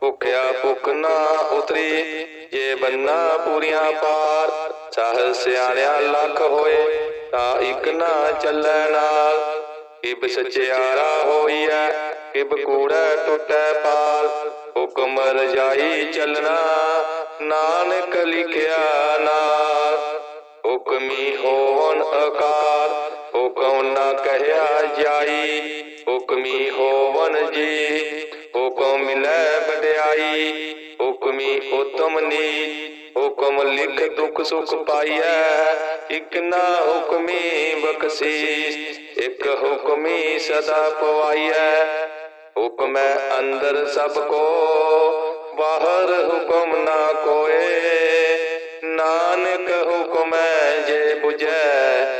ਭੁਖਿਆ ਭੁਖ ਨਾ ਉਤਰੀ, ਜੇ ਬੰਨਾ ਪੂਰੀਆਂ ਪਾਰ ਸਾਹ ਸਿਆਣਿਆ ਲੱਖ ਹੋਏ, ਤਾਂ ਇਕ ਨਾ ਚੱਲੈ ਨਾਲ। ਕਿਬ ਸਚਿਆਰਾ ਹੋਈਐ, ਕਿਬ ਕੂੜੈ ਟੁੱਟੈ ਪਾਰ ਹੁਕਮ ਰਜਾਈ ਚੱਲਣਾ, ਨਾਨਕ ਲਿਖਿਆ ਨਾਰ ਹੁਕਮੀ ਹੋਵਨ ਅਕਾਰ, ਹੁਕਮ ਨਾ ਕਹਿਆ ਜਾਈ। ਹੁਕਮੀ ਹੋਵਨ ਜੀ, ਹੁਕਮ ਮਿਲੈ ਵਡਿਆਈ ਹੁਕਮੀ ਉਤਮ ਨੀ, ਹੁਕਮ ਲਿਖ ਦੁਖ ਸੁਖ ਪਾਈਐ। ਇਕ ਨਾ ਹੁਕਮੀ ਬਖਸ਼ੀਸ਼, ਇਕ ਹੁਕਮੀ ਸਦਾ ਪਵਾਈਐ। ਹੁਕਮੈ ਅੰਦਰ ਸਭ ਕੋ, ਬਾਹਰ ਹੁਕਮ ਨਾ ਕੋਏ। ਨਾਨਕ ਹੁਕਮੈ ਜੇ 부ਜੈ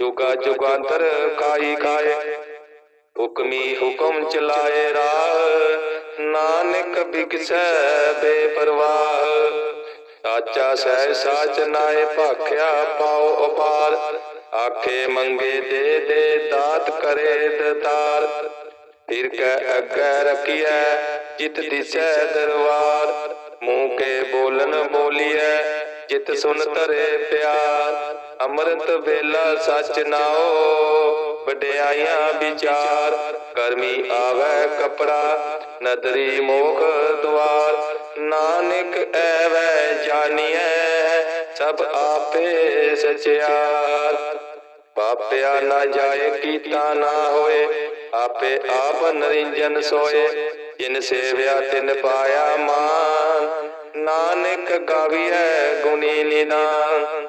ਜੁਗਾ ਜੁਗਾਂਤਰ ਖਾਈ ਖਾਏ ਹੁਕਮੀ ਹੁਕਮ ਚਲਾਏ ਰਾਹ, ਨਾਨਕ ਬਿਗਸੈ ਬੇਪਰਵਾਹ। ਸਾਚਾ ਸਹਿ ਸਾਚ ਨਾਏ ਭਾਖਿਆ ਪਾਉ ਅਪਾਰ ਆਖੇ ਮੰਗੇ ਦੇ ਦੇ ਦਾਤ ਕਰੇ ਦਤਾਰ। ਫਿਰ ਕੈ ਅੱਗੇ ਰਖੀਐ, ਜਿਤ ਦਿਸੈ ਦਰਬਾਰ ਮੂੰਹ ਕੇ ਬੋਲਨ ਬੋਲੀਐ, ਜਿਤ ਸੁਨ ਤਰੇ ਪਿਆਰ। ਅੰਮ੍ਰਿਤ ਵੇਲਾ ਸਚ ਨਾਓ ਵਡਿਆਈਆਂ ਵਿਚਾਰ, ਕਰਮੀ ਆਵੈ ਕਪੜਾ, ਨਦਰੀ ਮੋਖ ਦੁਆਰ। ਨਾਨਕ ਐਵੈ ਜਾਣੀਐ, ਸਭ ਆਪੇ ਸਚਿਆਰ। ਪਾਪਿਆ ਨਾ ਜਾਏ, ਕੀਤਾ ਨਾ ਹੋਏ, ਆਪੇ ਆਪ ਨਰਿੰਜਨ ਸੋਏ। ਜਿਨ ਸੇਵਿਆ, ਤਿਨ ਪਾਇਆ ਮਾਨ। ਨਾਨਕ ਗਾਵੀਐ, ਗੁਣੀ ਨਿਦਾਨ।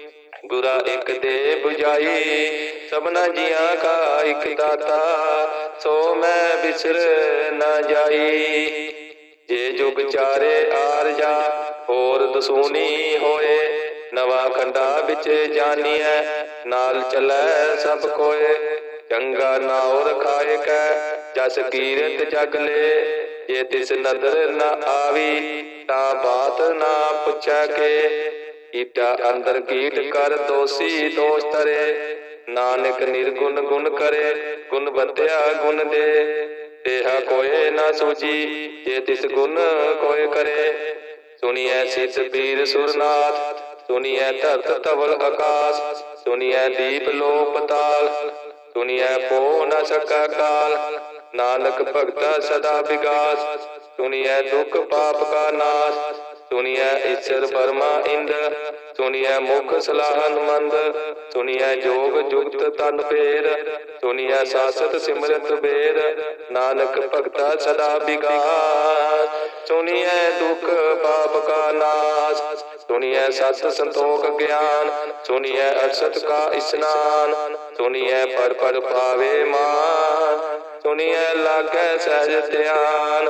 ਗੁਰਾ ਇੱਕ ਦੇ 부ਜਾਈ, ਸਭਨਾ ਜੀਆਂ ਕਾ ਇੱਕ ਦਾਤਾ, ਸੋ ਮੈਂ ਬਿਸਰ ਨਾ ਜਾਈ। ਜੇ ਜੁਗ ਚਾਰੇ ਆਰ ਹੋਰ ਦਸੂਨੀ ਹੋਏ, ਨਵਾ ਖੰਡਾ ਵਿੱਚ ਜਾਨੀਐ, ਨਾਲ ਚੱਲੈ ਸਭ ਕੋਏ। ਚੰਗਾ ਨਾਉ ਰਖਾਏ ਕੈ, ਜਸ ਕੀਰਤ ਜਗ ਲੈ, ਜੇ ਤਿਸ ਨਦਰ ਨਾ ਆਵੀ, ਤਾਂ ਬਾਤ ਨਾ ਪੁੱਛੈ ਕੇ। ਕੀਟਾ ਅੰਦਰ ਕੀਟ ਕਰ ਦੋਸੀ ਦੋਸ਼ ਤਰੇ। ਨਾਨਕ ਨਿਰਗੁਣ ਗੁਣ ਕਰੇ, ਗੁਣ ਬੰਦਿਆ ਗੁਣ ਦੇ। ਤੇਹਾ ਕੋਏ ਨਾ ਸੂਜੀ ਜੇ ਤਿਸ ਗੁਣ ਕੋਏ ਕਰੇ। ਸੁਣੀਐ ਸਿਤ ਪੀਰ ਸੁਰਨਾਥ, ਸੁਣੀਐ ਧਰਤ ਤਵਲ ਆਕਾਸ। ਸੁਣੀਐ ਦੀਪ ਲੋ ਪਤਾਲ ਸੁਣੀਐ ਪੋ ਨਾ ਸਕਾ ਕਾਲ। ਨਾਨਕ ਭਗਤਾ ਸਦਾ ਵਿਗਾਸ, ਸੁਣੀਐ ਦੁਖ ਪਾਪ ਕਾ ਨਾਸ। ਸੁਣੀਐ ਈਸ਼ਰ ਬਰਮਾ ਇੰਦ, ਸੁਣੀਐ ਮੁਖ ਸਲਾਹਨ ਮੰਦ ਸੁਣੀਐ ਜੋਗ ਜੁਗਤ ਤਨ ਪੇਰ ਸੁਣੀਐ ਸਾਸਤ ਸਿਮਰਤ ਬੇਰ, ਨਾਨਕ ਭਗਤਾ ਸਦਾ ਵਿਗਾਸ ਸੁਣੀਐ ਦੁਖ ਪਾਪ ਕਾ ਨਾਸ, ਸੁਣੀਐ ਸਤ ਸੰਤੋਖ ਗਿਆਨ, ਸੁਣੀਐ ਅਸਤ ਕਾ ਇਸਨਾਨ, ਸੁਣੀਐ ਪਰ ਪਰ ਪਾਵੇ ਮਾਨ, ਸੁਣੀਐ ਲਾਗੈ ਸਹਿਜ ਧਿਆਨ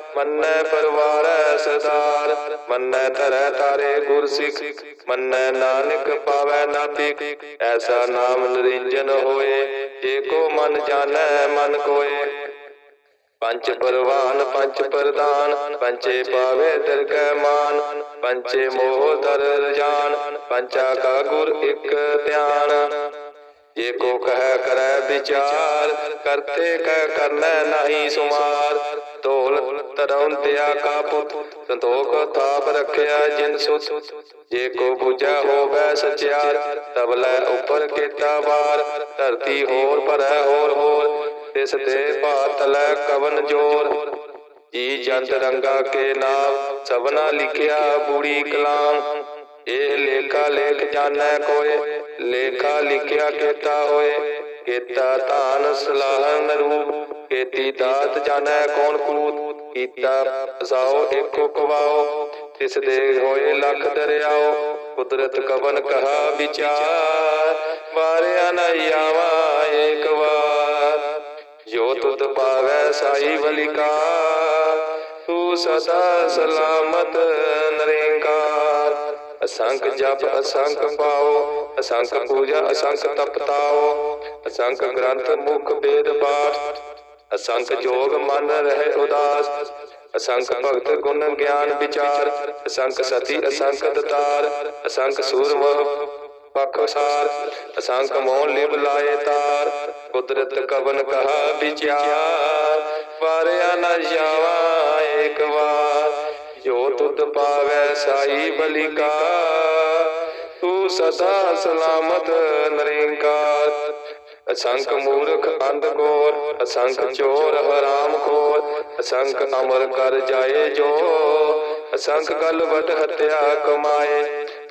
ਮੰਨੈ ਪਰਵਾਰੈ ਸਦਾਰ ਮੰਨੈ ਧਰੈ ਤਾਰੇ ਗੁਰ ਸਿੱਖ ਮੰਨੈ ਨਾਨਕ ਪਾਵੈ ਨਾ ਐਸਾ ਨਾਮ ਨਰਿੰਜਨ ਹੋਏ, ਜੇ ਕੋ ਮਨ ਜਾਣੈ, ਮਨ ਕੋਏ। ਪੰਚ ਪਰਵਾਨ, ਪੰਚ ਪ੍ਰਦਾਨ, ਪੰਚੇ ਪਾਵੇ ਦਰਗਹਿ ਮਾਨ, ਪੰਚੇ ਮੋਹ ਦਰ ਰਜਾਨ, ਪੰਚਾ ਕਾ ਗੁਰ ਇਕ ਧਿਆਨ। ਜੇ ਕੋ ਕਹਿ ਕਰੈ ਵਿਚਾਰ, ਕਰਤੇ ਕਹਿ ਕਰਨੈ ਨਹੀਂ ਸੁਮਾਰ ਢੋਲ ਤਰਉ ਕਾ ਪੁੱਤ, ਸੰਤੋਖ ਥਾਪ ਰਖਿਆ ਜਿਨ ਸੁਤ। ਜੇ ਕੋ ਬੁਝਾ ਹੋਵੇ ਸਚਿਆਰ ਤਬਲੇ ਉਪਰ ਕੀਤਾ ਵਾਰ। ਧਰਤੀ ਹੋਰ ਭਰੈ ਹੋਰ ਹੋਰ, ਤਿਸ ਤੇ ਭਾਤ ਲੈ ਕਵਨ ਜੋਰ। ਜੀ ਜੰਤ ਰੰਗਾ ਕੇ ਨਾਮ, ਸਭਨਾ ਲਿਖਿਆ ਬੂੜੀ ਕਲਾਮ। ਇਹ ਲੇਖਾ ਲੇਖ ਜਾਣੈ ਕੋਏ, ਲੇਖਾ ਲਿਖਿਆ ਕੀਤਾ ਹੋਏ। ਕੀਤਾ ਧਾਨ ਸਲਾਹਨ ਰੂਪ ਕੀਤੀ ਦਾਤ ਜਾਣੈ ਕੌਣ ਕੂਤ, ਕੀਤਾ ਸਾਓ ਏਕੋ ਕਵਾਓ ਤਿਸ ਦੇ ਹੋਏ ਲੱਖ ਦਰਿਆਓ, ਕੁਦਰਤ ਕਵਨ ਕਹਾ ਵਿਚਾਰ, ਵਾਰਿਆ ਨ ਆਵਾ ਏਕ ਵਾਰ। ਜੋ ਤੁਧ ਪਾਵੈ ਸਾਈ ਵਲਿਕਾ ਤੂੰ ਸਦਾ ਸਲਾਮਤ ਨਰੇਕਾਰ। ਅਸੰਖ ਜਪ, ਅਸੰਖ ਪਾਓ, ਅਸੰਖ ਪੂਜਾ, ਅਸੰਖ ਤਪਤਾਓ, ਅਸੰਖ ਗ੍ਰੰਥ ਮੁਖ ਵੇਦ ਪਾਠ, ਅਸੰਖ ਜੋਗ ਮਨ ਰਹਿ ਉਦਾਸ, ਅਸੰਖ ਭਗਤ ਗੁਣ ਗਿਆਨ ਵਿਚਾਰ, ਅਸੰਖ ਸਤੀ, ਅਸੰਖ ਦਤਾਰ, ਅਸੰਖ ਸੂਰਮ ਪਖਸਾਰ ਅਸੰਖ ਮੋਹ ਲਿਵ ਲਾਏ ਤਾਰ, ਕੁਦਰਤ ਕਵਨ ਕਹਾ ਵਿਚਾਰ, ਵਾਰਿਆ ਨ ਜਾਵਾ ਏਕ ਵਾਰ। ਜੋ ਤੁਧ ਪਾਵੈ ਸਾਈ ਬਲਿਕਾ, ਤੂੰ ਸਦਾ ਸਲਾਮਤ ਨਰੇਂਕਾਰ। ਅਸੰਖ ਮੂਰਖ ਅੰਧ ਕੋਰ, ਅਸੰਖ ਚੋਰ ਹਰਾਮ ਖੋਰ, ਅਸੰਖ ਅਮਰ ਕਰ ਜਾਏ ਜੋ, ਅਸੰਖ ਗਲ ਹਤਿਆ ਕਮਾਏ,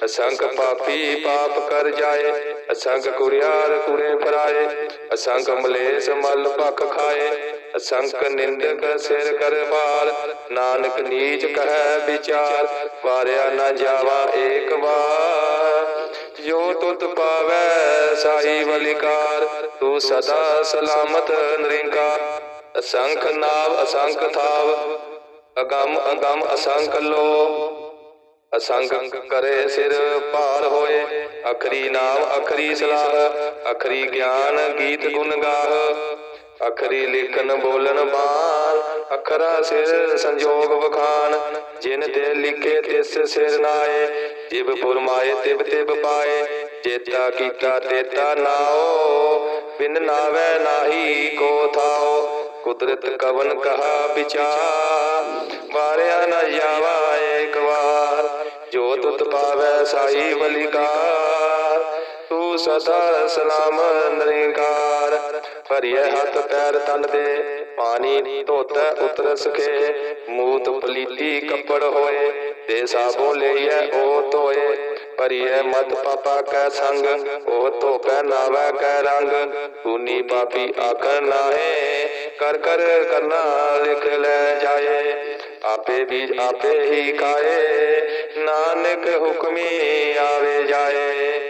ਅਸੰਖ ਪਾਪੀ ਪਾਪ ਕਰ ਜਾਏ, ਅਸੰਖ ਕੁੜਿਆਰ ਕੁੜੇ ਫਰਾਏ, ਅਸੰਖ ਮਲੇਸ ਮਲ ਭਖ ਖਾਏ। ਅਸੰਖ ਨਿੰਦਕ ਸਿਰ ਕਰ ਭਾਰ ਨਾਨਕ ਨੀਚ ਕਹੈ ਵਿਚਾਰ, ਵਾਰਿਆ ਨਾ ਜਾਵਾ ਏਕ ਵਾਰ। ਜੋ ਤੁਤ ਪਾਵੈ ਸਾਈ ਵਲਿਕਾਰ, ਤੂੰ ਸਦਾ ਸਲਾਮਤ ਨਿਰੰਕਾਰ। ਅਸੰਖ ਨਾਵ ਅਸੰਖ ਥਾਵ, ਅਗੰਮ ਅਗੰਮ ਅਸੰਖ ਲੋ। ਅਸੰਖ ਕਰੇ ਸਿਰ ਭਾਰ ਹੋਏ, ਅਖਰੀ ਨਾਮ ਅਖਰੀ ਸਲਾਹ, ਅਖਰੀ ਗਿਆਨ ਗੀਤ ਗੁਣ ਗਾਹ। ਅਖਰੀ ਲਿਖਨ ਬੋਲਨ ਮਾਨ ਅਖਰਾ ਸਿਰ ਸੰਜੋਗ ਵਖਾਨ ਜਿਨ ਤੇ ਲਿਖੇ ਤਿਸ ਸਿਰ ਨਾਏ ਜਿਵ ਫੁਰਮਾਏ ਤਿਬ ਤਿਬ ਪਾਏ। ਜੇਤਾ ਕੀਤਾ ਤੇਤਾ ਨਾਓ, ਬਿਨ ਨਾਵੇ ਨਾਹੀ ਕੋ ਥਾਓ। ਕੁਦਰਤ ਕਵਨ ਕਹਾ ਵਿਚਾਰ, ਵਾਰਿਆ ਨ ਜਾਵਾ ਏਕ ਵਾਰ। ਜੋ ਤੁਤ ਪਾਵੈ ਸਾਈ ਵਲਿਕਾਰ ਸਦਾ ਸਲਾਮ ਨਰੇਕਾਰ। ਭਰੀਏ ਹੱਥ ਪੈਰ ਤਨ ਦੇ, ਪਾਣੀ ਧੋਤੈ ਉਤਰ ਸਕੇ ਮੂਤ ਪਲੀਤੀ ਕੱਪੜ ਹੋਏ, ਤੇ ਸਾਬੋ ਲਈਐ ਉਹ ਧੋਏ। ਭਰੀਏ ਮਤ ਪਾਪਾ ਕੈ ਸੰਗ, ਉਹ ਧੋਪੈ ਨਾਵੈ ਕੈ ਰੰਗ। ਤੂਨੀ ਪਾਪੀ ਆਖਣ ਨਾਹੇ, ਕਰ ਕਰ ਕਰਨਾ ਲਿਖ ਲੈ ਜਾਏ। ਆਪੇ ਵੀ ਆਪੇ ਹੀ ਖਾਏ, ਨਾਨਕ ਹੁਕਮੀ ਆਵੇ ਜਾਏ।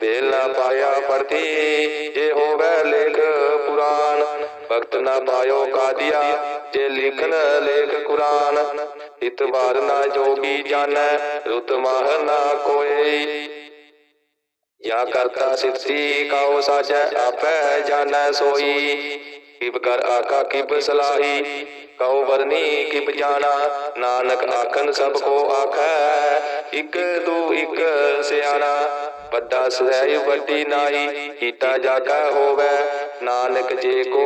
ਵੇਲਾ ਪਾਇਆ ਪੜਤੀ ਜੇ ਹੋਵੇ ਲੇਖ ਪੁਰਾਨ ਭਗਤ ਨਾ ਪਾਇਓ ਕਾਦੀਆ, ਜੇ ਲਿਖਨ ਲੇਖ ਕੁਰਾਨ। ਇਤਬਾਰ ਨਾ ਜੋਗੀ ਜਾਣੈ, ਰੁਤ ਮਾਹ ਨਾ ਕੋਈ ਜਾਂ ਕਰਤਾ ਸਿਫਤੀ ਕਾਉ ਸਾਚੈ ਆਪੈ ਜਾਣੈ ਸੋਈ। ਕਿਬ ਕਰ ਆਕਾ ਕਿਬ ਸਲਾਹੀ, ਕਉ ਵਰਨੀ, ਕਿਬ ਜਾਣਾ। ਨਾਨਕ ਆਖਨ ਸਭ ਕੋ ਆਖੈ, ਇਕ ਦੂ ਇਕ ਸਿਆਣਾ। ਵੱਡਾ ਸਹਿ ਵੱਡੀ ਨਾਈ ਕੀਤਾ ਜਾਗਾ ਹੋਵੇ। ਨਾਨਕ ਜੇ ਕੋ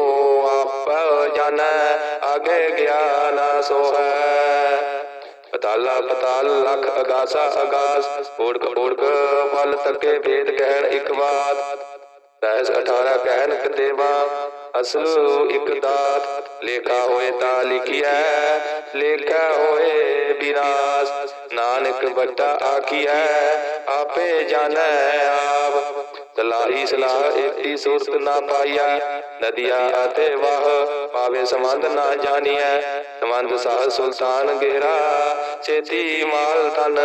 ਆਪ ਜਾਣੈ ਆਗੇ ਗਿਆਨ ਸੋਹੈ। ਪਤਾਲਾ ਪਤਾਲ ਲਖ ਅਗਾਸਾ ਅਗਾਸ ਓੜਕ ਓੜਕ ਫਲ ਤੱਕੇ ਭੇਦ ਕਹਿਣ ਇੱਕ ਬਾਤ ਦਸ 18 ਕਹਿਣ ਕਤੇਵਾ ਅਸਲ ਇੱਕ ਦਾਤ। ਲੇਖਾ ਹੋਏ ਤਾਂ ਲਿਖਿਆ ਲੇਖਾ ਹੋਏ ਵਿਨਾਸ਼ ਨਾਨਕ ਵੱਡਾ ਆਖੀਐ, ਆਪੇ ਜਾਣੈ ਆਪ। ਸਲਾਹੀ ਸਲਾਹ ਏਤੀ ਸੁਰਤ ਨਾ ਪਾਈਆ ਨਦੀਆ ਅਤੇ ਵਾਹ ਪਾਵੇ ਸੰਬੰਧ ਨਾ ਜਾਣੀਐ। ਸੰਬੰਧ ਸਾਹ ਸੁਲਤਾਨ ਗੇਰਾ, ਛੇਤੀ ਮਾਲ ਤਨ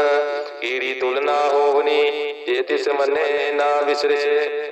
ਕੀੜੀ ਤੁਲਨਾ ਹੋਵਨੀ, ਜੇ ਤਿਸ ਮੰਨੇ ਨਾ ਵਿਸਰੇ।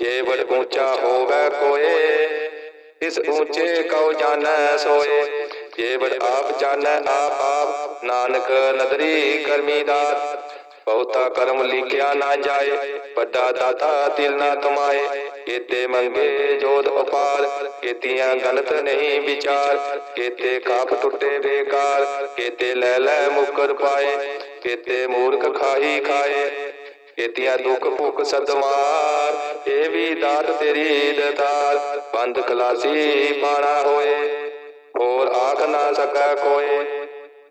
ਜੇ ਬੜ ਉੱਚਾ ਹੋਵੇ ਕੋਏ, ਇਸ ਉੱਚੇ ਕਉ ਜਾਣੈ ਸੋਏ। ਜੇ ਬੜ ਆਪ ਜਾਣੈ ਆਪ ਆਪ, ਨਾਨਕ ਨਦਰੀ ਕਰਮੀ ਦਾਤ। ਬਹੁਤਾ ਕਰਮ ਲਿਖਿਆ ਨਾ ਜਾਏ, ਵੱਡਾ ਦਾਤਾ ਦਿਲ ਨਾ ਕਮਾਏ। ਕੀਤੇ ਮੰਗੇ ਜੋਤ ਉਪਾਰ, ਕੀਤੀਆਂ ਗਲਤ ਨਹੀਂ ਵਿਚਾਰ। ਕੀਤੇ ਕਾਪ ਟੁੱਟੇ ਬੇਕਾਰ, ਕੀਤੇ ਲੈ ਲੈ ਮੁਕਰ ਪਾਏ। ਕੀਤੇ ਮੂਰਖ ਖਾਹੀ ਖਾਏ ਕੀਤੀਆਂ ਦੁੱਖ ਭੁੱਖ ਸਦਮਾਰ, ਇਹ ਵੀ ਦਾਤ ਤੇਰੀ ਦਤਾਰ। ਬੰਦ ਖਲਾਸੀ ਪਾਣਾ ਹੋਏ, ਹੋਰ ਆਖ ਨਾ ਸਕੈ ਕੋਏ।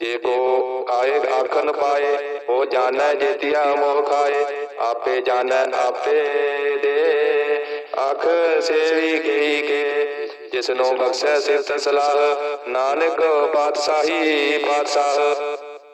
ਜੇ ਕੋ ਆਏ ਆਖਨ ਪਾਏ, ਉਹ ਜਾਣੈ ਜੇਤੀਆ ਮੋਹ ਖਾਏ। ਆਪੇ ਜਾਣੈ ਆਪੇ ਦੇ ਆਖ ਸੇਵੀ ਗਈ ਕੇ। ਜਿਸ ਨੂੰ ਬਖਸ਼ੈ ਸਿਫਤ ਸਲਾਹ, ਨਾਨਕ ਪਾਤਸ਼ਾਹੀ ਪਾਤਸ਼ਾਹ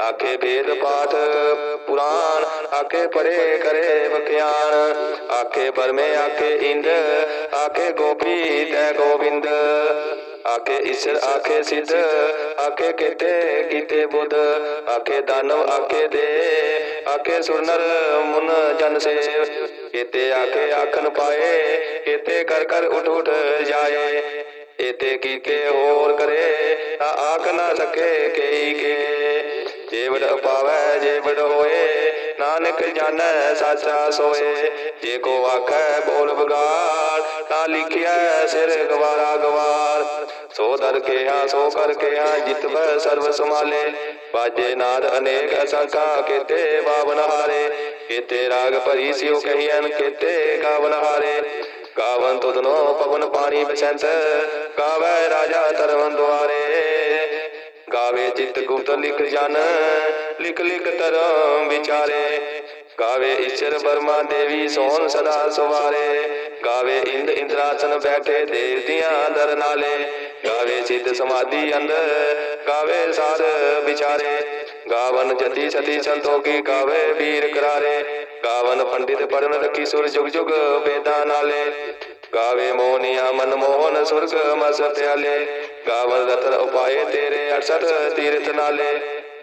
ਆਖੇ ਵੇਦ ਪਾਠ ਪੁਰਾਣ, ਆਖੇ ਪਰੇ ਕਰੇ ਬਖਿਆਨ ਆਖੇ ਪਰਮੇ, ਆਖੇ ਇੰਦ, ਆਖੇ ਗੋਪੀ ਤੈ ਗੋਬਿੰਦ। ਆਖੇ ਈਸ਼ਰ, ਆਖੇ ਸਿੱਧ, ਆਖੇ ਕੀਤੇ, ਕਿਤੇ ਬੁੱਧ। ਆਖੇ ਦਾਨਵ, ਆਖੇ ਦੇ, ਆਖੇ ਸੁਰਨਰ, ਮੁਨ ਜਨ ਸੇਵ। ਕੀਤੇ ਆਖੇ ਆਖਨ ਪਾਏ, ਕੀਤੇ ਕਰ ਕਰ ਉਠ ਉਠ ਜਾਏ। ਇਤੇ ਕੀਤੇ ਹੋਰ ਕਰੇ, ਤਾਂ ਆਖ ਨਾ ਸਕੇ ਕਈ ਕੇ। ਜੇਵੜ ਵਡ ਪਾਵੈ ਹੋਏ, ਨਾਨਕ ਜਾਣੈ, ਸਾਚਾ ਸੋਏ। ਜੇ ਕੋ ਆਖੈ, ਬੋਲ ਬਗਾੜ ਤਾਂ ਲਿਖਿਆ ਸਿਰ ਗਵਾਰਾ ਗਵਾਰ। ਸੋ ਦਰ ਕਿਹਾ, ਸੋ ਕਰ ਕਿਹਾ, ਜਿਤਵੈ ਸਰਬ ਸਮਾਲੇ ਬਾਜੇ ਨਾਦ ਅਨੇਕ ਅਸੰਖਾ, ਕੀਤੇ ਬਾਵਨ ਹਾਰੇ। ਕੀਤੇ ਰਾਗ ਭਰੀ ਸਿਉ ਕਹੀਐਨ, ਕੀਤੇ ਗਾਵਨ ਹਾਰੇ। ਗਾਵਨ ਤੁਧਨੋ ਪਵਨ ਪਾਣੀ ਬਸੰਤ, ਗਾਵੇ ਰਾਜਾ ਤਰਵਨ ਦੁਆਰੇ। ਗਾਵੇ ਜਿਤ ਗੁਪਤ ਲਿਖ ਜਨ, ਲਿਖ ਲਿਖ ਧਰਮ ਵਿਚਾਰੇ। ਗਾਵੇ ਈਸ਼ਰ ਬਰਮਾ ਦੇਵੀ ਸੋਨ ਸਦਾ ਸਵਾਰੇ। ਗਾਵੇ ਇੰਦ ਇੰਦਰਾਸਨ ਬੈਠੇ ਦੇਵਤਿਆਂ ਦਰ ਨਾਲੇ। ਗਾਵੇ ਸਿੱਧ ਸਮਾਧੀ ਅੰਦਰ ਗਾਵੇ ਸਾਧ ਵਿਚਾਰੇ। ਗਾਵਨ ਜਤੀ ਸਤੀ ਸੰਤੋਖੀ ਗਾਵੇ ਵੀਰ ਕਰਾਰੇ। ਗਾਵਨ ਪੰਡਿਤ ਪੜਨ ਰਖੀ ਸੁਰ ਜੁਗ ਜੁਗ ਵੇਦਾਂ ਨਾਲੇ। ਗਾਵੇ ਮੋਹਨੀਆ ਮਨ ਮੋਹਨ ਸੁਰਗ ਮਸ ਪਿਆਲੇ ਗਾਵਲ ਰਤਨ ਉਪਾਏ ਤੇਰੇ 68 ਤੀਰਥ ਨਾਲੇ।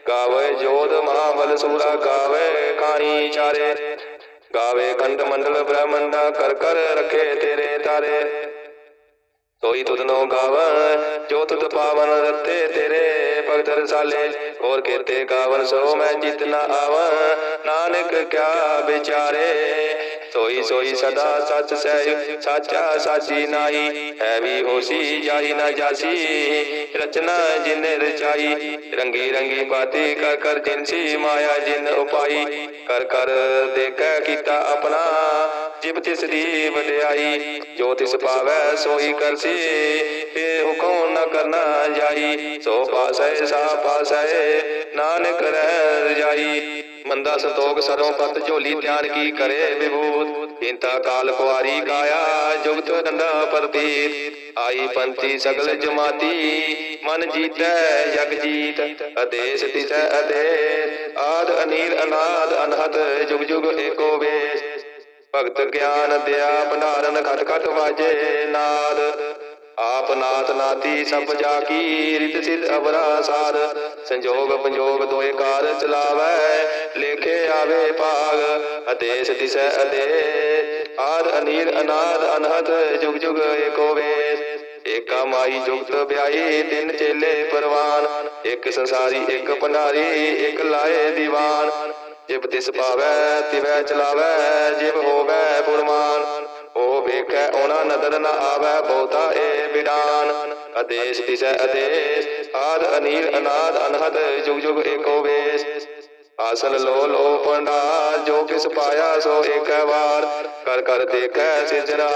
ਗਾਵੇ ਜੋਧ ਮਹਾਬਲ ਸੂਰਾ ਗਾਵੇ ਕਾਣੀ ਚਾਰੇ। ਗਾਵੇ ਖੰਡ ਮੰਡਲ ਬ੍ਰਹਮੰਡਾ ਕਰ ਕਰ ਰਖੇ ਤੇਰੇ ਤਾਰੇ। ਸੋਈ ਤੁਧ ਨੋ ਗਾਵਨ ਜੋ ਤੁਧ ਪਾਵਨ ਰਤੇ ਤੇਰੇ ਭਗਤ ਰਸਾਲੇ। ਹੋਰ ਕੇਤੇ ਗਾਵਨ ਸੋ ਮੈਂ ਜਿਤ ਆਵਾਂ, ਨਾਨਕ ਕਿਆ ਵਿਚਾਰੇ। ਸੋਈ ਸੋਈ ਸਦਾ ਸਚ ਸਹਿ ਸਾਚਾ ਸਾਚੀ ਨਾਈ ਹੈ ਵੀ ਹੋਸੀ ਜਾਈ ਨਾ ਜਾਸੀ। ਰਚਨਾ ਜਿਨ ਰਚਾਈ, ਰੰਗੀ ਰੰਗੀ ਬਾਤੀ ਕਰ ਕਰ ਜਿਨਸੀ ਮਾਇਆ ਜਿਨ ਉਪਾਈ। ਕਰ ਕਰ ਦੇਖੈ ਕੀਤਾ ਆਪਣਾ, ਜਿਬ ਤਿਸ ਦੀ ਵਡਿਆਈ। ਜੋ ਤਿਸ ਪਾਵੈ ਸੋਈ ਕਰਸੀ ਇਹ ਹੁਕਮ ਨ ਕਰਨਾ ਜਾਈ। ਸੋ ਪਾਸੈ ਸਾ ਪਾਸੈ, ਨਾਨਕ ਰਹਿ ਜਾਈ ਮੰਦਾ ਸੰਤੋਖ ਸਰੋਂ ਪਤ ਝੋਲੀ ਧਿਆਨ ਕੀ ਕਰੇ ਵਿਭੂਤ? ਇੰਤਾ ਕਾਲ ਕੁਆਰੀ ਕਾਇਆ ਜੁਗਤ ਡੰਡਾ ਪ੍ਰਤੀਤ। ਆਈ ਪੰਥੀ ਸਗਲ ਜਮਾਤੀ, ਮਨ ਜੀਤੈ, ਜਗ ਜੀਤ। ਅਦੇਸ ਤਿਸੈ ਅਦੇਸ ਆਦ ਅਨੀਲ ਅਨਾਦ ਅਨਹਦ, ਜੁਗ ਜੁਗ ਏਕੋ ਵੇਸ। ਭਗਤ ਗਿਆਨ ਦਿਆ, ਭੰਡਾਰਨ ਖਟ ਖਟ ਵਾਜੇ ਨਾਦ। ਆਪ ਨਾਤ ਨਾਤੀ ਸਭ ਜਾ ਕੀ ਰਿਤ ਸਿਧ ਅਵਰਾ ਸਾਧ ਸੰਜੋਗ ਪੰਜੋਗ ਦੋਏ ਕਾਰ ਚਲਾਵੈ, ਲੇਖੇ ਆਵੇ ਭਾਗ ਅਦੇਸ ਦਿਸੈ ਅਦੇ ਆਦ ਅਨੀਲ ਅਨਾਦ ਅਨਹਦ, ਜੁਗ ਜੁਗ ਏਕੋ ਵੇਸ। ਏਕਾ ਮਾਈ ਜੁਗਤ ਵਿਆਹੀ, ਤਿੰਨ ਚੇਲੇ ਪਰਵਾਨ। ਇੱਕ ਸੰਸਾਰੀ, ਇੱਕ ਭੰਡਾਰੀ, ਇੱਕ ਲਾਏ ਦੀਵਾਨ। ਜਿਬ ਤਿਸ ਪਾਵੈ, ਤਿਵੈ ਚਲਾਵੈ, ਜਿਬ ਹੋਵੈ ਪੁਰਮਾਨ। ਵੇਖੈ ਉਹਨਾਂ ਨਦਰ ਨ ਆਵੈ, ਬਹੁਤਾ ਏ ਬਿਡਾਨ ਅਦੇਸ ਤਿਸੈ ਅਦੇਸ ਆਦ, ਅਨੀਲ, ਅਨਾਦ, ਅਨਹਦ ਜੁਗ ਜੁਗ ਏਕੋ ਵੇਸ। ਆਸਨ ਲੋ ਲੋ ਪੰਡਾ ਜੋ ਕਿਸ ਪਾਇਆ, ਸੋ ਏਕ ਵਾਰ। ਕਰ ਕਰ, ਦੇਖੈ ਸਿਜਰਾ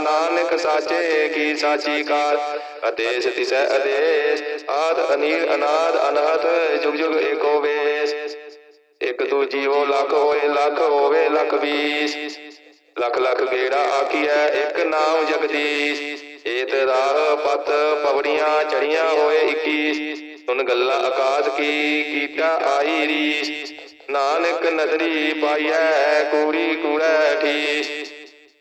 ਨਾਨਕ ਸਾਚੇ, ਕੀ ਸਾਚੀ ਕਾਰ। ਅਦੇਸ ਤਿਸੈ ਅਦੇਸ ਆਦ, ਅਨੀਲ, ਅਨਾਦ, ਅਨਹਦ ਜੁਗ ਜੁਗ ਏਕੋ ਵੇਸ। ਇੱਕ ਦੂਜੀ, ਉਹ ਲੱਖ ਹੋਏ, ਲੱਖ ਹੋਵੇ, ਲੱਖ ਵੀਸ। ਲੱਖ ਲਖ ਗੇੜਾ ਆਖੀਐ, ਇੱਕ ਨਾਮ ਜਗਦੀਸ਼। ਏਤ ਰਾਹ ਪਤ ਪਵੜੀਆਂ ਚੜੀਆਂ ਹੋਏ 21 ਸੁਨ ਗੱਲਾਂ ਆਕਾਸ਼ ਕੀ ਕੀਤਾ ਆਈ ਰੀਸ। ਨਾਨਕ ਨਦਰੀ ਪਾਈਐ, ਕੂੜੀ ਕੂੜੈ ਠੀਸ।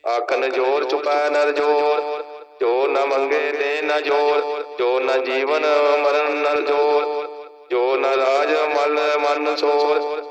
ਆਖਨ ਜੋਰ ਚੁਪੈ ਨਰ ਜੋਰ, ਜੋ ਨ ਮੰਗੇ ਦੇ ਨ ਜੋਰ, ਜੋ ਨ ਜੀਵਨ ਮਰਨ ਨਰ ਜੋਰ, ਜੋ ਨ ਰਾਜ ਮਲ ਮਨ ਸੋਰ।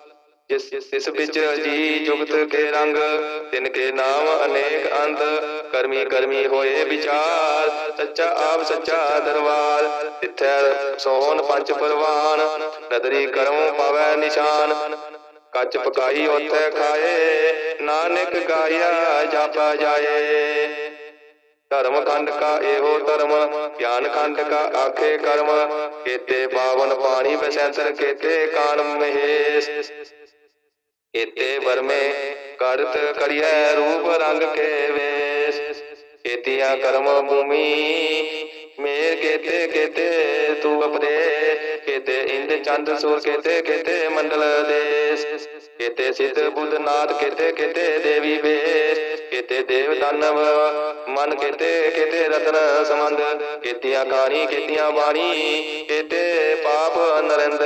ਜਿਸ ਇਸ ਵਿੱਚ ਜੀ ਜੁਗਤ ਕੇ ਰੰਗ ਤਿਨ ਕੇ ਨਾਮ ਅਨੇਕ ਅੰਤ ਕਰਮੀ ਕਰਮੀ ਹੋਏ ਵਿਚਾਰ ਸੱਚਾ ਆਪ ਸੱਚਾ ਦਰਬਾਰ ਤਿੱਥੈ ਸੋਹਣ ਪੰਜ ਪਰਵਾਨ ਨਦਰੀ ਕਰਮ ਪਾਵੈ ਨਿਸ਼ਾਨ ਕੱਚ ਪਕਾਈ ਉਥੇ ਖਾਏ ਨਾਨਕ ਗਾਇਆ ਜਾਪਾ ਜਾਏ। ਧਰਮ ਖੰਡ ਕਾ ਇਹੋ ਧਰਮ ਗਿਆਨ ਖੰਡ ਕਾ ਆਖੇ ਕਰਮ ਕੇਤੇ ਪਾਵਨ ਪਾਣੀ ਬਸੰਤਰ ਕੇਤੇ ਕਾਨ ਮਹੇਸ਼। ਇਤੇ ਵਰਮੇ ਕਰਤ ਕਰਿਐ ਰੂਪ ਰੰਗ ਕੇ ਵੇਸ। ਕੇਤੀਆਂ ਕਰਮ ਭੂਮੀ, ਮੇਰ ਕੇਤੇ ਕੇਤੇ ਤੂ ਅਪਰੇ ਕੇਤੇ ਇੰਦ ਚੰਦ ਸੂਰ ਕੇਤੇ ਕੇਤੇ ਮੰਡਲ ਦੇਸ। ਕੇਤੇ ਸਿੱਧ ਬੁੱਧ ਨਾਥ ਕੇਤੇ ਕੇਤੇ ਦੇਵੀ ਵੇਸ। ਕੇਤੇ ਦੇਵ ਦਾਨਵ ਮਨ ਕੇਤੇ ਕੇਤੇ ਰਤਨ ਸਮੰਦ ਕੇਤੀਆਂ ਕਾਣੀ ਕੇਤੀਆਂ ਬਾਣੀ, ਕੇਤੇ ਪਾਪ ਨਰਿੰਦ।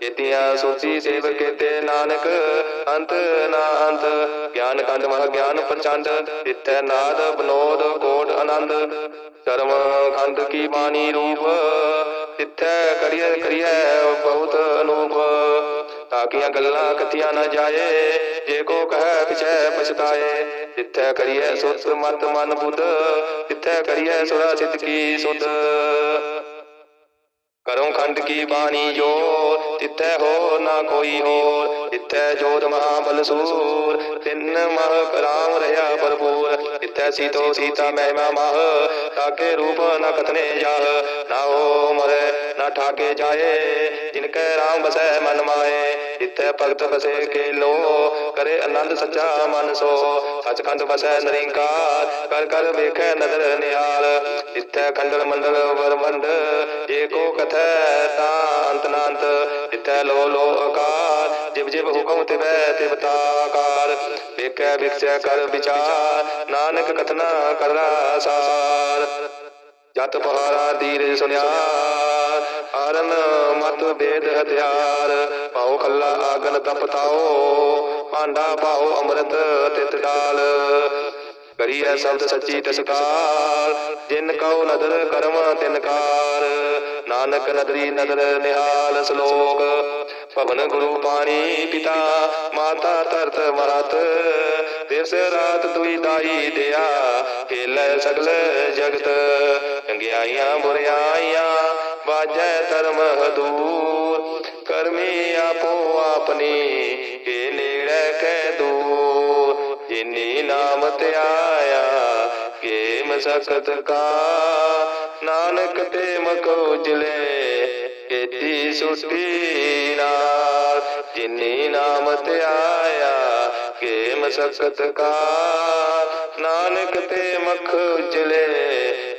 ਕੇਤੀਆਂ ਸੋਚੀ ਸੇਵ ਕੇਤੇ ਨਾਨਕ, ਅੰਤ ਨਾ ਅੰਤ। ਗਿਆਨ ਖੰਡ ਮਹ ਗਿਆਨ ਪ੍ਰਚੰਡ ਇਥੈ ਨਾਦ ਬਨੋਦ ਕੋਟ ਆਨੰਦ। ਕਰਮ ਖੰਡ ਕੀ ਬਾਣੀ ਰੂਪ ਇਥੈ ਕਰੀਏ ਕਰੀਐ ਬਹੁਤ ਅਨੂਪ। ਤਾਕੀਆਂ ਗੱਲਾਂ ਕਥੀਆਂ ਨਾ ਜਾਏ, ਜੇ ਕੋ ਕਹੈ ਪਿਛੈ ਪਛਤਾਏ। ਤਿੱਥੈ ਕਰੀਐ ਸੁਤ ਮਤ ਮਨ ਬੁੱਧ, ਤਿੱਥੈ ਕਰੀਏ ਸੁਰਾ ਸਿੱਧ ਕੀ ਸੁਧ। ਕਰੋ ਖੰਡ ਕੀ ਬਾਣੀ ਜੋ ਤਿੱਥੈ ਹੋ ਨਾ ਕੋਈ ਹੋਰ ਤਿੱਥੈ ਜੋਤ ਮਹਾ ਬਲਸੂਰ ਤਿੰਨ ਮਹ ਰਾਮ ਰਹਾ ਭਰਪੂਰ ਤਿੱਥੈ ਸੀਤੋ ਸੀਤਾ ਮਹਿਮਾ ਮਹ ਤਾਕੇ ਰੂਪ ਨ ਕਥਨੇ ਜਾਹ। ਨਾ ਹੋ ਮਰੇ ਨਾ ਠਾਕੇ ਜਾਏ, ਜਿਨ ਕੈ ਰਾਮ ਬਸੈ ਮਨ ਮਾਏ। ਤਿੱਥੈ ਭਗਤ ਬਸੇ ਕੇ ਲੋ ਕਰੇ ਆਨੰਦ ਸੱਚਾ ਮਨ ਸੋ। ਸਚਖੰਡ ਬਸੈ ਨਰਿੰਕਾਰ, ਕਰ ਕਰ ਵੇਖੈ ਨਦਰ ਨਿਹਾਲ। ਤਿੱਥੈ ਖੰਡਲ ਮੰਡਲ ਵਰਮੰਡ ਜੇ ਕੋ ਕਥੈ ਤਾਂ ਅੰਤ ਨਾੰਤ ਲੋ ਲੋ ਆਕਾਰ, ਜਿਵ ਜਿਵ ਹੁਕਮ ਤਿਵੈ ਤਿਵ ਤਾਕਾਰ। ਵੇਖੈ ਵਿਖਸੈ ਕਰ ਵਿਚਾਰ ਨਾਨਕ ਕਥਨਾ ਕਰਨਾ ਸਾਰ। ਜਤ ਪਹਾਰਾ ਧੀਰ ਸੁਨਿਆ ਆਰਨ ਮਤ ਬੇਦ ਹਥਿਆਰ। ਪਾਉ ਖੱਲਾ ਆਗਨ ਤਪਤਾਓ ਭਾਂਡਾ ਪਾਉ ਅੰਮ੍ਰਿਤ ਤਿਤ ਡਾਲ। ਹੈ ਸ਼ਬਦ ਸੱਚੀ ਤਸਕਾਰ, ਜਿਨ ਕਉ ਨਦਰ ਕਰਮ ਤਿਨਕਾਰ। ਨਾਨਕ ਨਦਰੀ ਨਦਰ ਨਿਹਾਲ ਸ਼ਲੋਕ। ਭਵਨ ਗੁਰੂ ਪਾਣੀ ਪਿਤਾ, ਮਾਤਾ ਧਰਤ ਮਰਤ ਦਿਵਸ ਰਾਤ ਦੁਈ ਦਾਈ ਦਿਆ, ਖੇਲੇ ਸਗਲ ਜਗਤ। ਚੰਗਿਆਈਆਂ ਬੁਰਿਆਈਆਂ, ਵਾਜੈ ਧਰਮ ਹਦੂਰ। ਕਰਮੀ ਆਪੋ ਆਪਣੀ ਕੇ ਨੇੜੇ ਕੈ ਦੂਰ। ਜਿਨੀ ਨਾਮ ਧਿਆਇਆ ਕੇ ਮਸਕਤ ਕਾ। ਨਾਨਕ ਤੇ ਮਖ ਉਜਲੇ ਕੀਤੀ ਸੁਟੀ ਨਾਲ ਜਿਨੀ ਨਾਮ ਧਿਆਇਆ ਕੇ ਮਸਕਤ ਕਾ ਨਾਨਕ ਤੇ ਮਖ ਉਜਲੇ,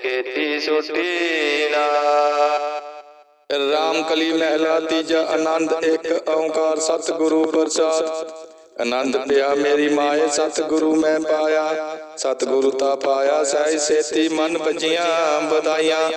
ਕੀਤੀ ਸੁਟੀ ਨਾਲ ਰਾਮ ਕਲੀ ਮਹਿਲਾ, ਤੀਜਾ ਆਨੰਦ, ਇੱਕ ਓੰਕਾਰ ਸਤਿਗੁਰੂ ਪ੍ਰਸਾਦ। ਆਨੰਦ ਪਿਆ ਮੇਰੀ ਮਾਏ, ਸਤਿਗੁਰੂ ਮੈਂ ਪਾਇਆ। ਸਤਿਗੁਰੂ ਤਾ ਪਾਇਆ ਸਹਿ ਸੇਤੀ ਮਨ ਭਜੀਆਂ ਬਧਾਈਆਂ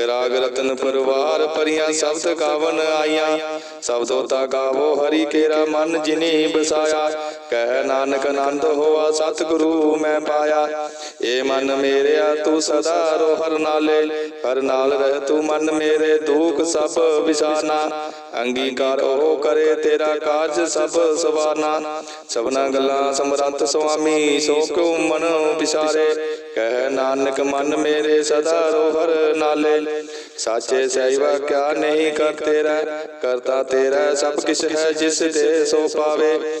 ਰਾਗ ਰਤਨ ਪਰਵਾਰ ਪਰੀਆਂ ਸ਼ਬਦ ਗਾਵਨ ਆਈਆਂ। ਸ਼ਬਦੋ ਤਾ ਗਾਵੋ ਹਰੀ ਕੇਰਾ ਮਨ ਜਿਨੀ ਬਸਾਇਆ। ਕਹਿ ਨਾਨਕ ਆਨੰਦ ਹੋਆ ਸਤਿਗੁਰੂ ਮੈਂ ਪਾਇਆ। ਏ ਮਨ ਮੇਰਿਆ ਤੂੰ ਸਦਾ ਰੋ ਹਰ ਨਾਲੇ। ਹਰ ਨਾਲ ਰਹਿ ਤੂੰ ਮਨ ਮੇਰੇ ਦੁਖ ਸਭ ਵਿਸਾਰਨਾ ਅੰਗੀਕਾਰ ਉਹ ਕਰੇ, ਤੇਰਾ ਕਾਰਜ ਸਭ ਸਵਾਰਨਾ। ਸਭਨਾ ਗੱਲਾਂ ਸਮਰੰਤ ਸੁਆਮੀ, ਸੋ ਕਿਉ ਮਨ ਵਿਸਾਰੇ? ਕਹਿ ਨਾਨਕ ਮਨ ਮੇਰੇ ਸਦਾ ਰੋ ਹਰ ਨਾਲੇ। ਸਾਚੇ ਸਹਿਵਾ ਕਿਆ ਨਹੀਂ ਕਰ ਤੇਰਾ, ਕਰਤਾ ਤੇਰਾ ਸਭ ਕਿਛ ਹੈ ਜਿਸ ਦੇ ਸੋ ਪਾਵੇ।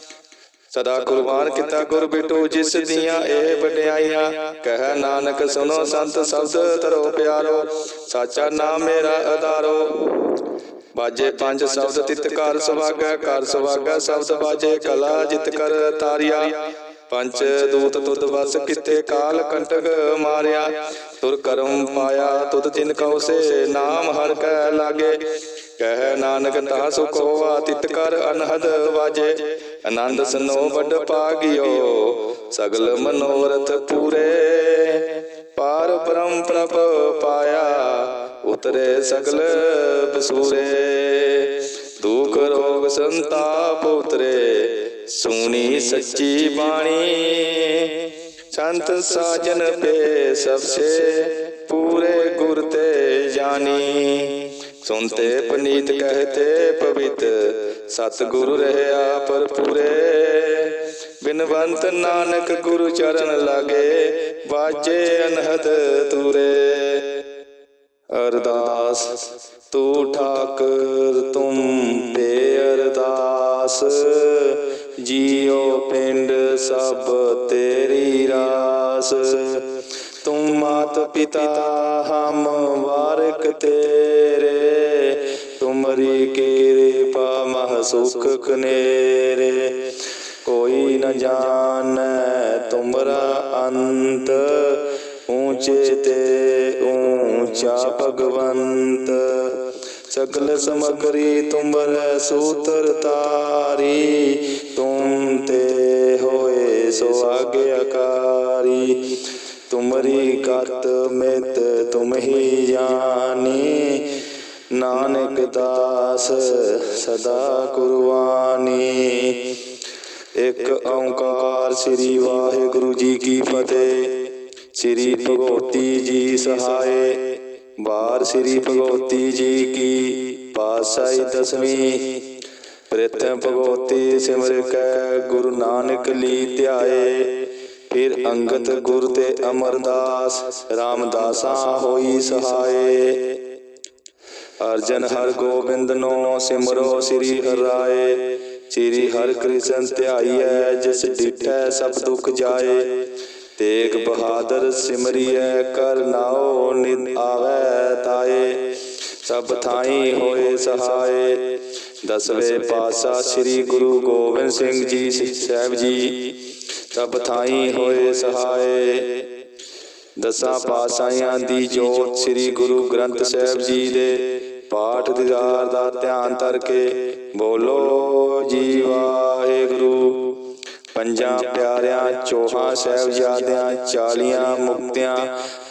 ਸਦਾ ਕੁਰਬਾਨ ਕੀਤਾ ਗੁਰ ਬਿਟੂ ਜਿਸ ਦੀਆਂ ਇਹ ਵਡਿਆਈਆਂ। ਕਹਿ ਨਾਨਕ ਸੁਨੋ ਸੰਤ ਸ਼ਬਦ ਤਰੋ ਪਿਆਰੋ, ਸਾਚਾ ਨਾਮ ਮੇਰਾ ਆਧਾਰੋ ਬਾਜੇ ਪੰਜ ਸ਼ਬਦ ਤਿਤ ਕਰ ਸੁਭਾਗੈ ਕਰ ਸੁਭਾਗੈ ਸ਼ਬਦ ਬਾਜੇ ਕਲਾ ਜਿਤ ਕਰ ਤਾਰਿਆ। ਪੰਚ ਦੂਤ ਤੁਧ ਵਸ ਕਿਤੇ ਕਾਲ ਕੰਟਕ ਮਾਰਿਆ। ਤੁਰ ਕਰਮ ਪਾਇਆ ਤੁਧ ਜਿਨ ਕਉ ਸੇ ਨਾਮ ਹਰ ਕੈ ਲਾਗੇ। ਕਹਿ ਨਾਨਕ ਤਾ ਸੁਖ ਹੋਆ, ਤਿਤ ਕਰ ਅਨਹਦ ਵਾਜੇ। ਆਨੰਦ ਸਨੋ ਵੱਡ ਪਾਗਿਓ, ਸਗਲ ਮਨੋਰਥ ਪੂਰੇ। ਪਾਰ ਬ੍ਰਹਮ ਪ੍ਰਭ ਪਾਇਆ, ਉਤਰੇ ਸਗਲ ਬਸੂਰੇ। ਦੁਖ ਰੋਗ ਸੰਤਾਪ ਉਤਰੇ, ਸੁਣੀ ਸੱਚੀ ਬਾਣੀ। ਸੰਤ ਸਾਜਨ ਪੇ ਸਭਸੇ ਪੂਰੇ ਗੁਰ ਤੇ ਜਾਣੀ। ਸੁਨਤੇ ਪਨੀਤ ਕਹਤੇ ਪਵਿੱਤ। ਸਤਿਗੁਰੂ ਰਹਿਆ ਪਰ ਪੂਰੇ ਬਿਨਵੰਤ ਨਾਨਕ ਗੁਰੂ ਚਰਨ ਲਾਗੇ ਬਾਜੇ ਅਨਹਦ ਤੂਰੇ ਅਰਦਾਸ, ਤੂੰ ਠਾਕਰ, ਤੁਮ ਤੇ ਅਰਦਾਸ। ਜੀਉ ਪਿੰਡ ਸਭ ਤੇਰੀ ਰਾਸ। ਤੂੰ ਮਾਤ ਪਿਤਾ, ਹਮ ਵਾਰਕ ਤੇਰੇ। ਤੁਮਰੀ ਕਿਰਪਾ, ਮਹ ਸੁਖ ਕਨੇਰੇ। ਕੋਈ ਨ ਜਾਣੈ ਤੁਮਰਾ ਅੰਤ, ਊਚੇ ਤੇ ਊਂਚਾ ਭਗਵੰਤ। ਸ਼ਕਲ ਸਮਗਰੀ ਤੁਮਰ ਸੂਤਰ ਤਾਰੀ, ਤੁਮ ਤੇ ਹੋਏ ਸੋ ਆਗਿਆਕਾਰੀ। ਤੁਮਰੀ ਗਤ ਮਿਤ ਤੁਮ ਹੀ ਜਾਣੀ ਨਾਨਕ ਦਾਸ ਸਦਾ ਕੁਰਬਾਨੀ। ਇੱਕ ਓੰਕਾਰ ਸ੍ਰੀ ਵਾਹਿਗੁਰੂ ਜੀ ਕੀ ਫਤਿਹ। ਸ੍ਰੀ ਭਗਵਤੀ ਜੀ ਸਹਾਏ। ਬਾਰ ਸ੍ਰੀ ਭਗਵਤੀ ਜੀ ਕੀ ਪਾਸਾਈ ਦਸਵੀਂ। ਪ੍ਰਿਥ ਭਗਵਤੀ ਸਿਮਰ ਕੈ ਗੁਰੂ ਨਾਨਕ ਲੀ ਧਿਆਏ। ਫਿਰ ਅੰਗਤ ਗੁਰ ਤੇ ਅਮਰਦਾਸ ਰਾਮਦਾਸਾ ਹੋਈ ਸਹਾਏ। ਅਰਜਨ ਹਰ ਗੋਬਿੰਦ ਨੋ ਸਿਮਰੋ ਸ੍ਰੀ ਹਰਾਏ। ਸ੍ਰੀ ਹਰ ਕ੍ਰਿਸ਼ਨ ਧਿਆਈਐ, ਜਿਸ ਡਿਠੈ ਸਭ ਦੁਖ ਜਾਏ। ਤੇਗ ਬਹਾਦਰ ਸਿਮਰਿਐ, ਕਰ ਨਾਉ ਨਿਤ ਆਵੈ ਤਾਏ। ਸਭ ਥਾਈ ਹੋਏ ਸਹਾਏ। ਦਸਵੇਂ ਪਾਤਸ਼ਾਹ ਸ੍ਰੀ ਗੁਰੂ ਗੋਬਿੰਦ ਸਿੰਘ ਜੀ ਸਾਹਿਬ ਜੀ। ਸਭ ਥਾਈ ਹੋਏ ਸਹਾਏ। ਦਸਾਂ ਪਾਤਸ਼ਾਹਾਂ ਦੀ ਜੋਤ ਸ੍ਰੀ ਗੁਰੂ ਗ੍ਰੰਥ ਸਾਹਿਬ ਜੀ ਦੇ ਪਾਠ ਦੀਦਾਰ ਦਾ ਧਿਆਨ ਧਰ ਬੋਲੋ ਜੀ ਵਾਹਿਗੁਰੂ। ਪੰਜਾਂ ਪਿਆਰਿਆਂ, ਚੋਹਾਂ ਸਾਹਿਬਜ਼ਾਦਿਆਂ, ਚਾਲੀਆਂ ਮੁਕਤਿਆਂ,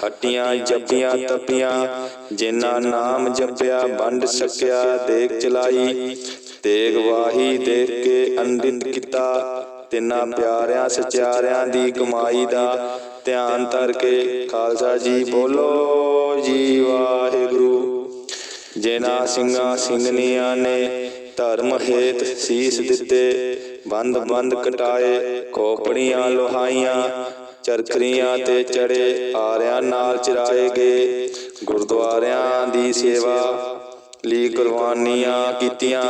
ਹੱਟੀਆਂ, ਜੱਪੀਆਂ, ਤੱਪੀਆਂ, ਜਿਨ੍ਹਾਂ ਨਾਮ ਜਪਿਆ, ਵੰਡ ਸਕਿਆ ਦੇਖ ਚਲਾਈ, ਤੇਗ ਵਾਹੀ ਦੇਖ ਕੇ ਅੰਡਿਤ ਕੀਤਾ ਤਿੰਨਾਂ ਪਿਆਰਿਆਂ ਸਚਿਆਰਿਆਂ ਦੀ ਕਮਾਈ ਦਾ ਧਿਆਨ ਧਰ ਕੇ ਖਾਲਸਾ ਜੀ ਬੋਲੋ ਜੀ ਵਾਹਿਗੁਰੂ। ਜਿਨ੍ਹਾਂ ਸਿੰਘਾਂ ਸਿੰਘਨੀਆਂ ਨੇ ਧਰਮ ਹੇਤ ਸੀਸ ਦਿੱਤੇ ਬੰਦ ਬੰਦ ਕਟਾਏ ਖੋਪੜੀਆਂ ਲੋਹਾਈਆਂ ਚਰਖਰੀਆਂ ਤੇ ਚੜੇ ਆਰਿਆਂ ਨਾਲ ਚਰਾਏ ਗਏ ਗੁਰਦੁਆਰਿਆਂ ਦੀ ਸੇਵਾ ਲਈ ਕੁਰਬਾਨੀਆਂ ਕੀਤੀਆਂ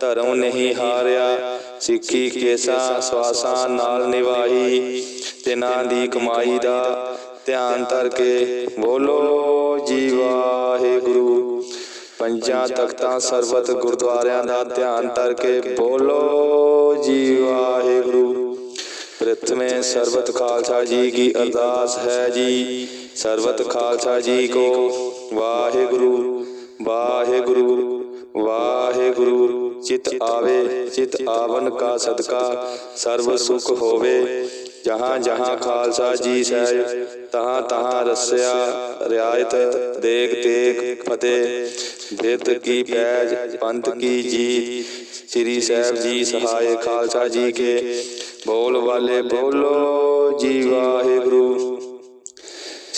ਧਰਮ ਨਹੀਂ ਹਾਰਿਆ ਸਿੱਖੀ ਕੇਸਾਂ ਸਵਾਸਾਂ ਨਾਲ ਨਿਵਾਹੀ ਤਿਨਾਂ ਦੀ ਕਮਾਈ ਦਾ ਧਿਆਨ ਧਰ ਕੇ ਬੋਲੋ ਜੀ ਵਾਹਿਗੁਰੂ। ਪੰਜਾਂ ਤਖਤਾਂ ਸਰਬਤ ਗੁਰਦੁਆਰਿਆਂ ਦਾ ਧਿਆਨ ਧਰ ਕੇ ਬੋਲੋ ਜੀ ਵਾਹਿਗੁਰੂ। ਪ੍ਰਥਮੇ ਸਰਬਤ ਖਾਲਸਾ ਜੀ ਕੀ ਅਰਦਾਸ ਹੈ ਜੀ। ਸਰਬਤ ਖਾਲਸਾ ਜੀ ਕੋ ਵਾਹਿਗੁਰੂ ਵਾਹਿਗੁਰੂ ਵਾਹਿਗੁਰੂ। ਚਿਤ ਆਵੇ, ਚਿਤ ਆਵਨ ਕਾ ਸਦਕਾ ਸਰਬ ਸੁਖ ਹੋਵੇ। ਜਹਾਂ ਜਹਾਂ ਖਾਲਸਾ ਜੀ ਸਹਿ, ਤਹਾਂ ਤਹਾਂ ਰਸਿਆ, ਰਿਆਇਤ ਦੇਖ ਦੇਖ ਫਤਿਹ। ਬਿਰਤ ਕੀ ਪੈਜ, ਪੰਥ ਕੀ ਜੀਤ। ਸ੍ਰੀ ਸਾਹਿਬ ਜੀ ਸਹਾਇ ਖਾਲਸਾ ਜੀ ਕੇ। ਬੋਲ ਵਾਲੇ ਬੋਲੋ ਜੀ ਵਾਹਿਗੁਰੂ।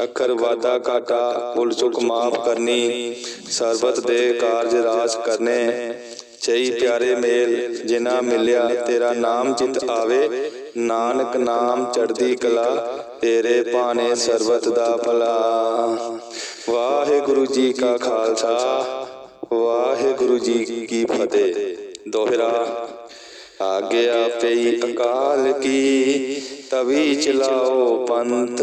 ਅੱਖਰ ਵਾਦਾ ਘਾਟਾ, ਭੁੱਲ ਚੁੱਕ ਮਾਫ ਕਰਨੀ, ਸਰਬਤ ਦੇ ਕਾਰਜ ਰਾਜ ਕਰਨੇ। ਚਈ ਪਿਆਰੇ ਮੇਲ ਜਿਨਾ ਮਿਲਿਆ ਤੇਰਾ ਨਾਮ ਚਿਤ ਆਵੇ। ਨਾਨਕ ਨਾਮ ਚੜਦੀ ਕਲਾ, ਤੇਰੇ ਭਾਣੇ ਸਰਬਤ ਦਾ ਭਲਾ। ਵਾਹਿਗੁਰੂ ਜੀ ਕਾ ਖਾਲਸਾ, ਵਾਹਿਗੁਰੂ ਜੀ ਕੀ ਫਤਿਹ। ਦੋਹਰਾ, ਆਗਿਆ ਪਈ ਅਕਾਲ ਕੀ, ਤਵੀ ਚਲਾਓ ਪੰਥ।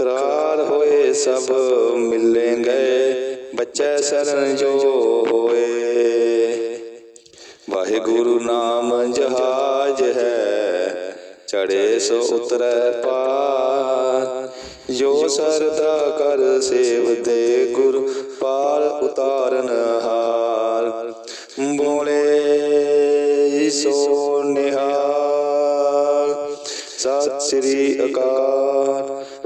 ਕਰਾਰ ਹੋਏ ਸਭ ਮਿਲੇ ਗਏ ਬੱਚੇ ਸਰਨ ਜੋ ਹੋਏ। ਵਾਹਿਗੁਰੂ ਨਾਮ ਜਹਾਜ ਹੈ ਚੜੇ ਸੋ ਉਤਰੈ ਪਾਰ। ਜੋ ਸਰਦਾ ਕਰ ਸੇਵਦੇ ਗੁਰ ਪਾਰ ਉਤਾਰਨ ਹਾਰ। ਬੋਲੇ ਸੋ ਨਿਹਾਲ। ਸਤਿ ਸ੍ਰੀ ਅਕਾਲ।